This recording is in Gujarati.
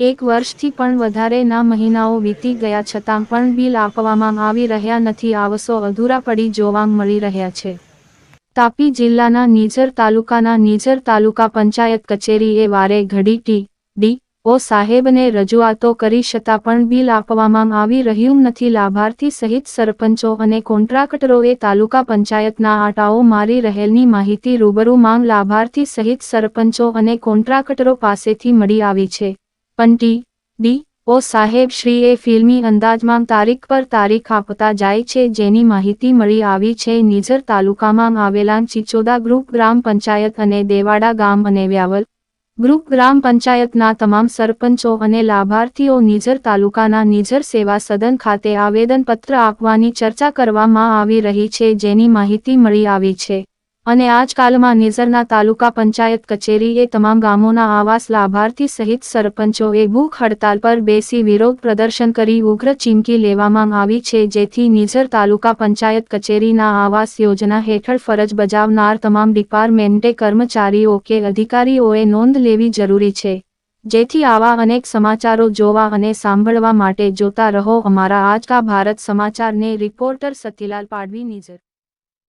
એક વર્ષથી પણ વધારેના મહિનાઓ વીતી ગયા છતાં પણ બિલ આપવામાં આવી રહ્યા નથી, આવસો અધૂરા પડી જોવા મળી રહ્યા છે. તાપી જિલ્લાના નીજર તાલુકાના નીજર તાલુકા પંચાયત કચેરીએ વારે ઘડી ટી. ડી. ઓ. સાહેબને રજૂઆતો કરી છતાં પણ બિલ આપવામાં આવી રહ્યું નથી. લાભાર્થી સહિત સરપંચો અને કોન્ટ્રાક્ટરોએ તાલુકા પંચાયતના આટાઓ મારી રહેલની માહિતી રૂબરૂ માંગ લાભાર્થી સહિત સરપંચો અને કોન્ટ્રાક્ટરો પાસેથી મળી આવી છે. પણ ટી ડી, ઓ સાહેબ શ્રીએ ફિલ્મી અંદાજમાં તારીખ પર તારીખ આપતા જાય છે જેની માહિતી મળી આવી છે. નિઝર તાલુકામાં આવેલા ચિચોદા ગ્રુપ ગ્રામ પંચાયત અને દેવાડા ગામ અને વ્યાવલ ગ્રુપ ગ્રામ પંચાયતના તમામ સરપંચો અને લાભાર્થીઓ નિઝર તાલુકાના નિઝર સેવા સદન ખાતે આવેદનપત્ર આપવાની ચર્ચા કરવામાં આવી રહી છે જેની માહિતી મળી આવી છે. અને આજકાલમાં નીઝરના તાલુકા પંચાયત કચેરીએ તમામ ગામોના આવાસ લાભાર્થી સહિત સરપંચોએ ભૂખ હડતાલ પર બેસી વિરોધ પ્રદર્શન કરી ઉગ્ર ચીમકી લેવામાં આવી છે, જેથી નીઝર તાલુકા પંચાયત કચેરીના આવાસ યોજના હેઠળ ફરજ બજાવનાર તમામ ડિપાર્ટમેન્ટે કર્મચારીઓ કે અધિકારીઓએ નોંધ લેવી જરૂરી છે. જેથી આવા અનેક સમાચારો જોવા અને સાંભળવા માટે જોતા રહો. અમારા આજકા ભારત સમાચારને રિપોર્ટર સતીલાલ પાડવી નીઝર.